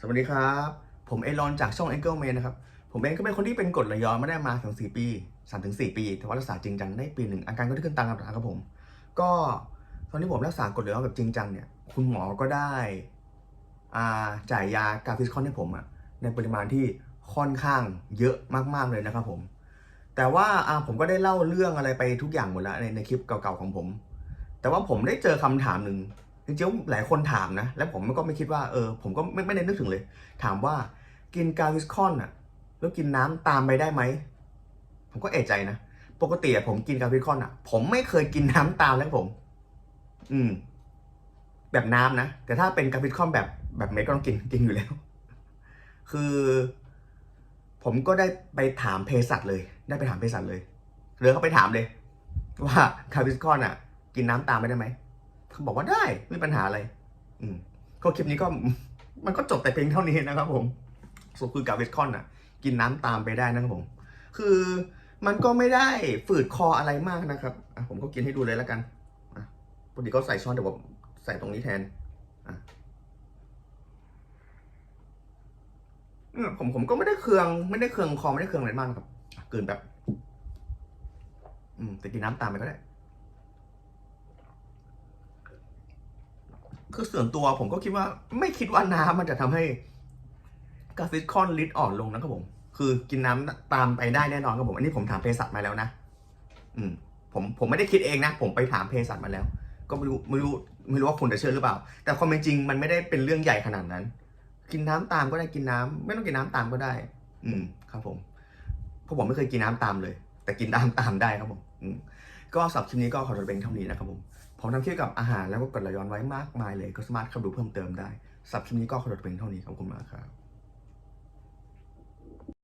สวัสดีครับ ผมเอลอนจากช่อง Angle Man นะครับ ผมเองก็เป็นคนที่เป็นกรดไหลย้อนไมาได้มาถึง4ปี3ถึง4ปี แต่ว่ารักษาจริงจังได้ปีหนึ่งอาการก็ได้ขึ้นตามลำดับครับผม ก็ตอนที่ผมรักษากรดไหลย้อนแบบจริงจังเนี่ย คุณหมอก็ได้อ่าจ่ายยากาฟิสคอนให้ผมอะในปริมาณที่ค่อนข้างเยอะมากๆเลยนะครับผม แต่ว่าอ่าผมก็ได้เล่าเรื่องอะไรไปทุกอย่างหมดแล้วในในคลิปเก่าๆของผม แต่ว่าผมได้เจอคำถามหนึ่ง จริงๆหลายคนถามนะ และผมก็ไม่คิดว่าเออผมก็ไม่ไม่ได้นึกถึงเลย ถามว่ากินกาวิสคอนอะ แล้วกินน้ำตามไปได้ไหม ผมก็เอะใจนะ ปกติอะผมกินกาวิสคอนอะ ผมไม่เคยกินน้ำตามแล้วผม อืม แบบน้ำนะ แต่ถ้าเป็นกาวิสคอนแบบแบบเม็ดก็ต้องกินกินอยู่แล้ว คือ ผมก็ได้ไปถามเภสัชเลย ได้ไปถามเภสัชเลยเดินเข้าไปถามเลย ว่าคาวิสคอนอะ กินน้ำตามไปได้ไหม เขาบอกว่าได้ไม่มีปัญหาอะไร อืมก็คลิปนี้ก็มันก็จบแต่เพียงเท่านี้นะครับผมสุดคือกาวิสคอนอะ กินน้ำตามไปได้นะครับผม คือมันก็ไม่ได้ฝืดคออะไรมากนะครับอะผมก็กินให้ดูเลยแล้วกันอะปกติก็ใส่ช้อนแต่ผมใส่ตรงนี้แทนอะผมผมก็ไม่ได้เคือง ไม่ได้เคืองคอไม่ได้เคืองอะไรมากครับกลืนแบบ อืมแต่กินน้ำตามไปก็ได้ คือส่วนตัวผมก็คิดว่าไม่คิดว่าน้ำมันจะทำให้กาฟิคอนลิดอ่อนลงนะครับผม คือกินน้ำตามไปได้แน่นอนครับผม อันนี้ผมถามเภสัชมาแล้วนะ อืม ผมผมไม่ได้คิดเองนะ ผมไปถามเภสัชมาแล้ว ก็ไม่รู้ไม่รู้ไม่รู้ว่าคุณจะเชื่อหรือเปล่า แต่ความเป็นจริงมันไม่ได้เป็นเรื่องใหญ่ขนาดนั้น กินน้ำตามก็ได้กินน้ำไม่ต้องกินน้ำตามก็ได้ อืม ครับผมเพราะผมไม่เคยกินน้ำตามเลย แต่กินน้ำตามได้ครับผม อืม ก็สำหรับคลิปนี้ก็ขอจบเป็นเท่านี้นะครับผมผมทำคลิปเกี่ยวกับอาหารแล้วก็กดไหลย้อนไว้มากมายเลยก็สามารถเข้าดูเพิ่มเติมได้สำหรับคลิปนี้ก็ขอจบเป็นเท่านี้ขอบคุณมากครับ